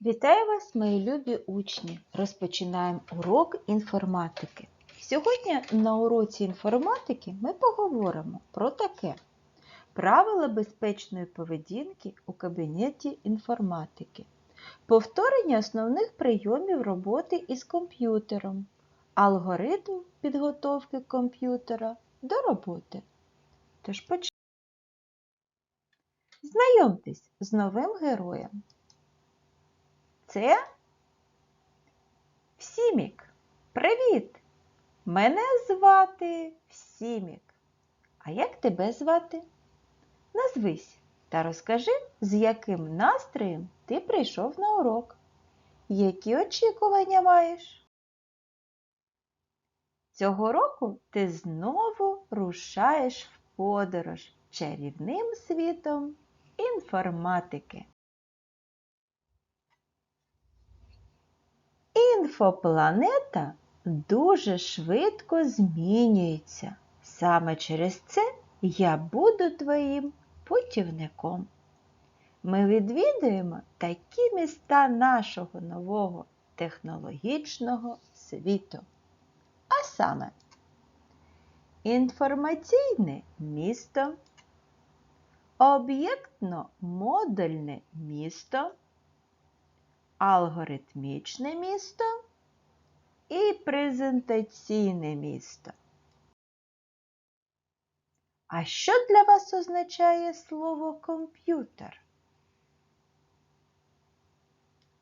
Вітаю вас, мої любі учні! Розпочинаємо урок інформатики. Сьогодні на уроці інформатики ми поговоримо про таке правила безпечної поведінки у кабінеті інформатики, повторення основних прийомів роботи із комп'ютером, алгоритм підготовки комп'ютера до роботи. Тож почнемо. Знайомтесь з новим героєм. Це Всімік. Привіт! Мене звати Всімік. А як тебе звати? Назвись та розкажи, з яким настроєм ти прийшов на урок. Які очікування маєш? Цього року ти знову рушаєш в подорож чарівним світом інформатики. Інфопланета дуже швидко змінюється. Саме через це я буду твоїм путівником. Ми відвідуємо такі міста нашого нового технологічного світу. А саме інформаційне місто, об'єктно-модульне місто алгоритмічне місто і презентаційне місто. А що для вас означає слово комп'ютер?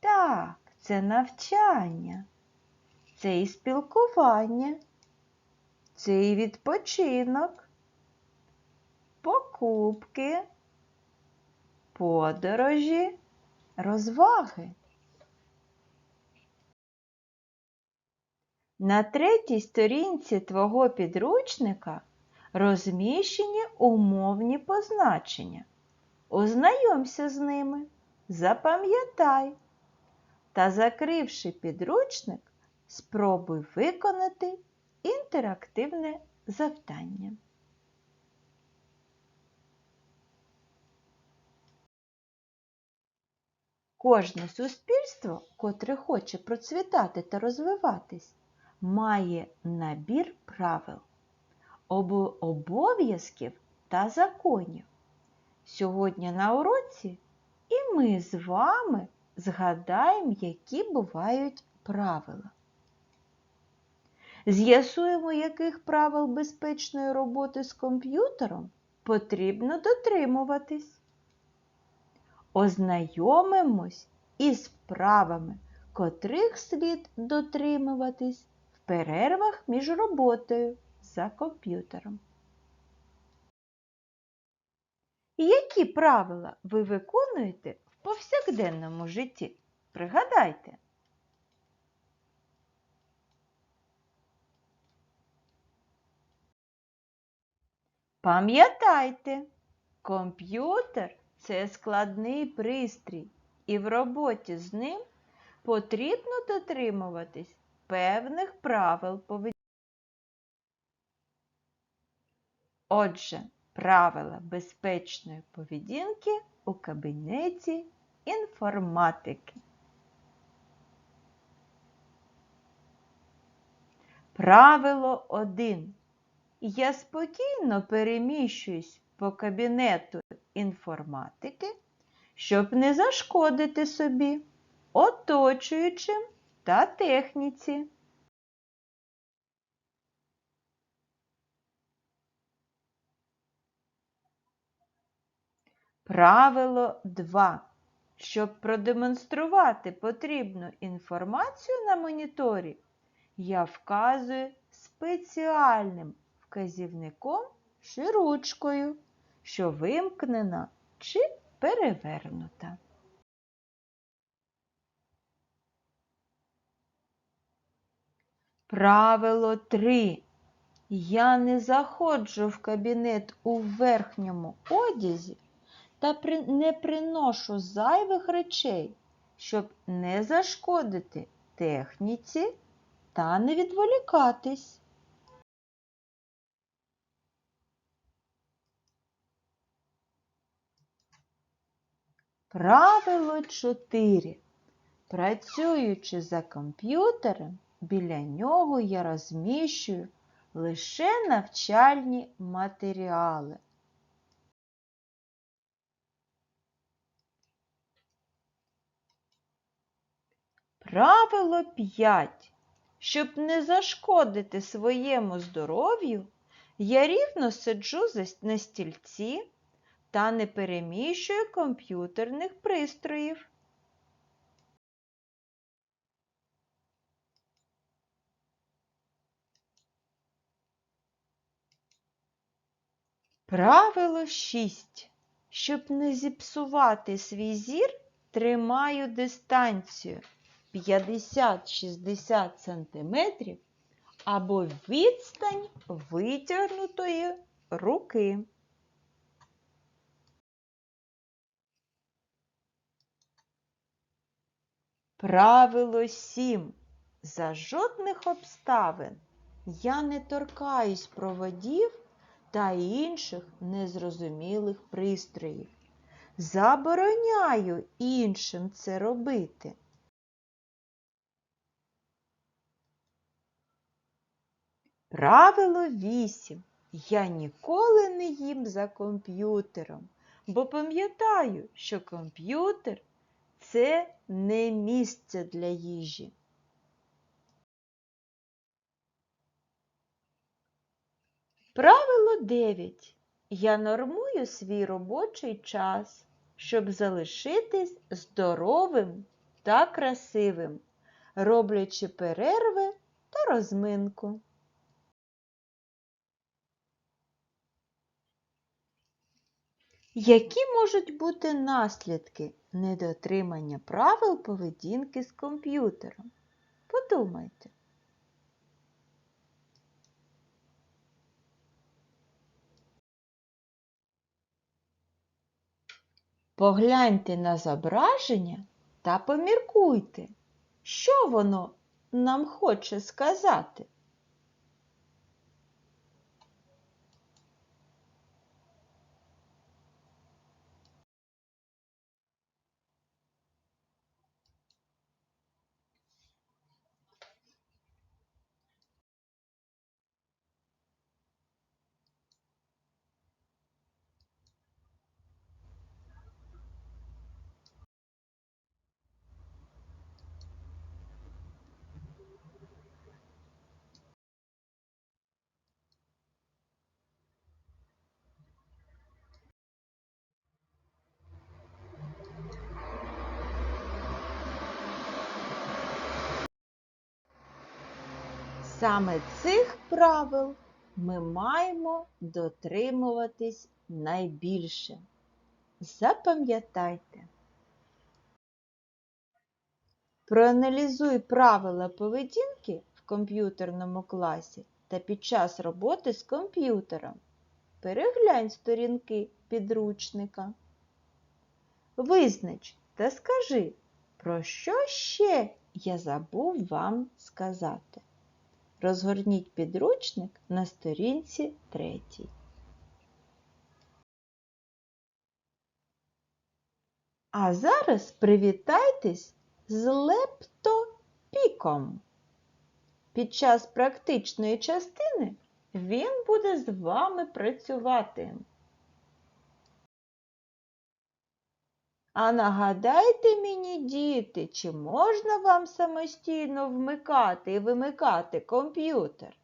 Так, це навчання, це і спілкування, це і відпочинок, покупки, подорожі, розваги. На третій сторінці твого підручника розміщені умовні позначення. Ознайомся з ними, запам'ятай та, закривши підручник, спробуй виконати інтерактивне завдання. Кожне суспільство, котре хоче процвітати та розвиватись, має набір правил, об- обов'язків та законів. Сьогодні на уроці і ми з вами згадаємо, які бувають правила. З'ясуємо, яких правил безпечної роботи з комп'ютером потрібно дотримуватись. Ознайомимось із правами, котрих слід дотримуватись перервах між роботою за комп'ютером. Які правила ви виконуєте в повсякденному житті? Пригадайте. Пам'ятайте, комп'ютер це складний пристрій, і в роботі з ним потрібно дотримуватись певних правил поведінки. Отже, правила безпечної поведінки у кабінеті інформатики. Правило 1. Я спокійно переміщуюсь по кабінету інформатики, щоб не зашкодити собі, оточуючим та техніці. Правило 2. Щоб продемонструвати потрібну інформацію на моніторі, я вказую спеціальним вказівником чи ручкою, що вимкнена чи перевернута. Правило 3. Я не заходжу в кабінет у верхньому одязі та не приношу зайвих речей, щоб не зашкодити техніці та не відволікатись. Правило 4. Працюючи за комп'ютером, біля нього я розміщую лише навчальні матеріали. Правило 5. Щоб не зашкодити своєму здоров'ю, я рівно сиджу на стільці та не переміщую комп'ютерних пристроїв. Правило 6. Щоб не зіпсувати свій зір, тримаю дистанцію 50-60 см або відстань витягнутої руки. Правило 7. За жодних обставин я не торкаюсь проводів та інших незрозумілих пристроїв. Забороняю іншим це робити. Правило 8. Я ніколи не їм за комп'ютером, бо пам'ятаю, що комп'ютер це не місце для їжі. Правило 9. Я нормую свій робочий час, щоб залишитись здоровим та красивим, роблячи перерви та розминку. Які можуть бути наслідки недотримання правил поведінки з комп'ютером? Подумайте. Погляньте на зображення та поміркуйте, що воно нам хоче сказати. Саме цих правил ми маємо дотримуватись найбільше. Запам'ятайте. Проаналізуй правила поведінки в комп'ютерному класі та під час роботи з комп'ютером. Переглянь сторінки підручника. Визнач та скажи, про що ще я забув вам сказати. Розгорніть підручник на сторінці 3. А зараз привітайтесь з лептопіком. Під час практичної частини він буде з вами працювати. А нагадайте мені, діти, чи можна вам самостійно вмикати і вимикати комп'ютер?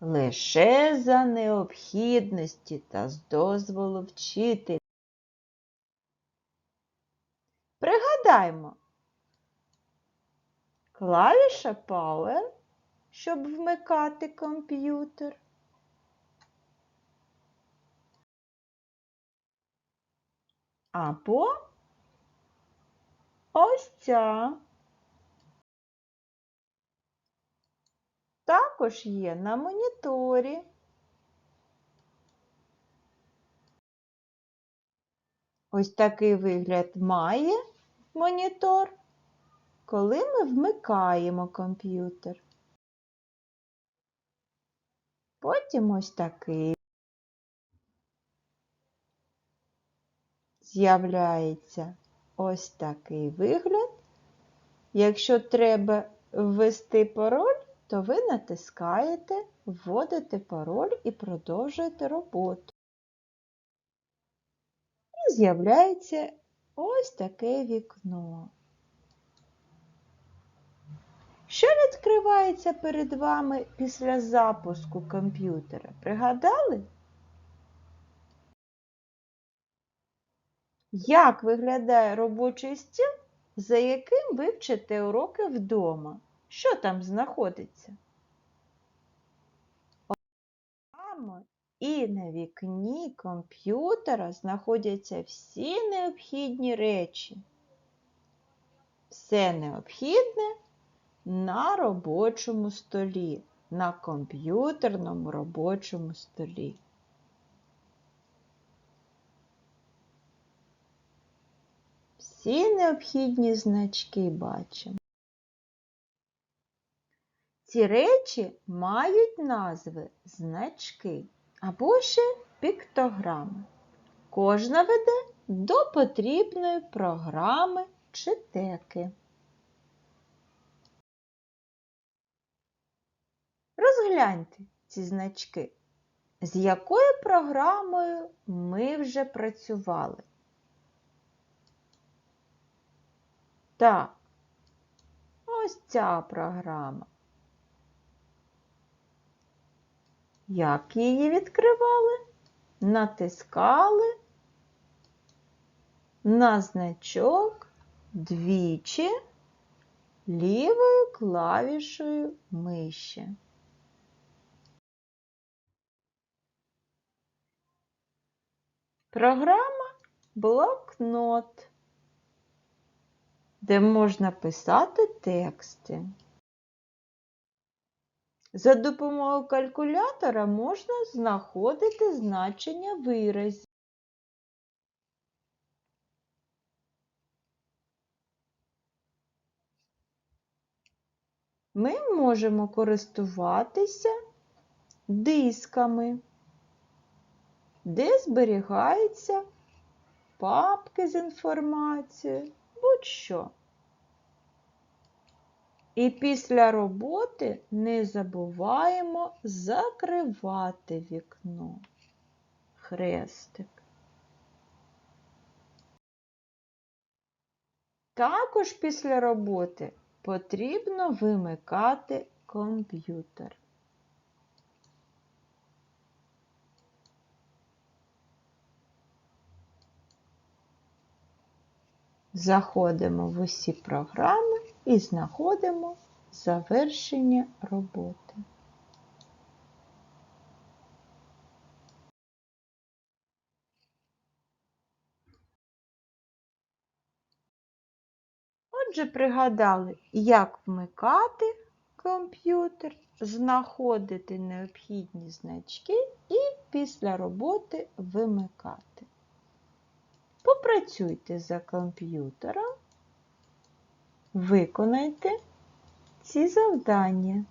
Лише за необхідності та з дозволу вчителя. Пригадаймо, клавіша Power, щоб вмикати комп'ютер. Або ось ця. Також є на моніторі. Ось такий вигляд має монітор, коли ми вмикаємо комп'ютер. Потім ось такий. З'являється ось такий вигляд. Якщо треба ввести пароль, то ви натискаєте, вводите пароль і продовжуєте роботу. І з'являється ось таке вікно. Що відкривається перед вами після запуску комп'ютера? Пригадали? Як виглядає робочий стіл, за яким ви вчите уроки вдома? Що там знаходиться? І на вікні комп'ютера знаходяться всі необхідні речі. Все необхідне на робочому столі, на комп'ютерному робочому столі. Всі необхідні значки бачимо. Ці речі мають назви значки або ще піктограми. Кожна веде до потрібної програми чи теки. Розгляньте ці значки. З якою програмою ми вже працювали? Так, ось ця програма. Як її відкривали? Натискали на значок двічі лівою клавішою миші. Програма блокнот, де можна писати тексти. За допомогою калькулятора можна знаходити значення виразів. Ми можемо користуватися дисками, де зберігаються папки з інформацією, будь-що. І після роботи не забуваємо закривати вікно. Хрестик. Також після роботи потрібно вимикати комп'ютер. Заходимо в усі програми і знаходимо завершення роботи. Отже, пригадали, як вмикати комп'ютер, знаходити необхідні значки і після роботи вимикати. Попрацюйте за комп'ютером, виконайте ці завдання.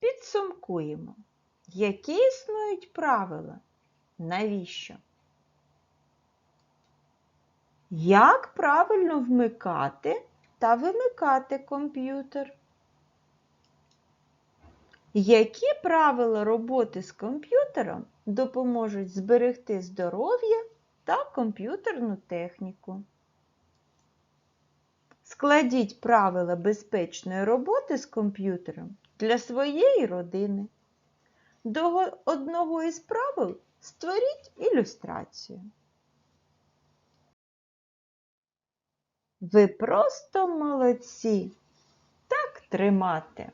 Підсумкуємо, які існують правила, навіщо? Як правильно вмикати та вимикати комп'ютер? Які правила роботи з комп'ютером допоможуть зберегти здоров'я та комп'ютерну техніку? Складіть правила безпечної роботи з комп'ютером для своєї родини. До одного із правил створіть ілюстрацію. Ви просто молодці! Так тримати!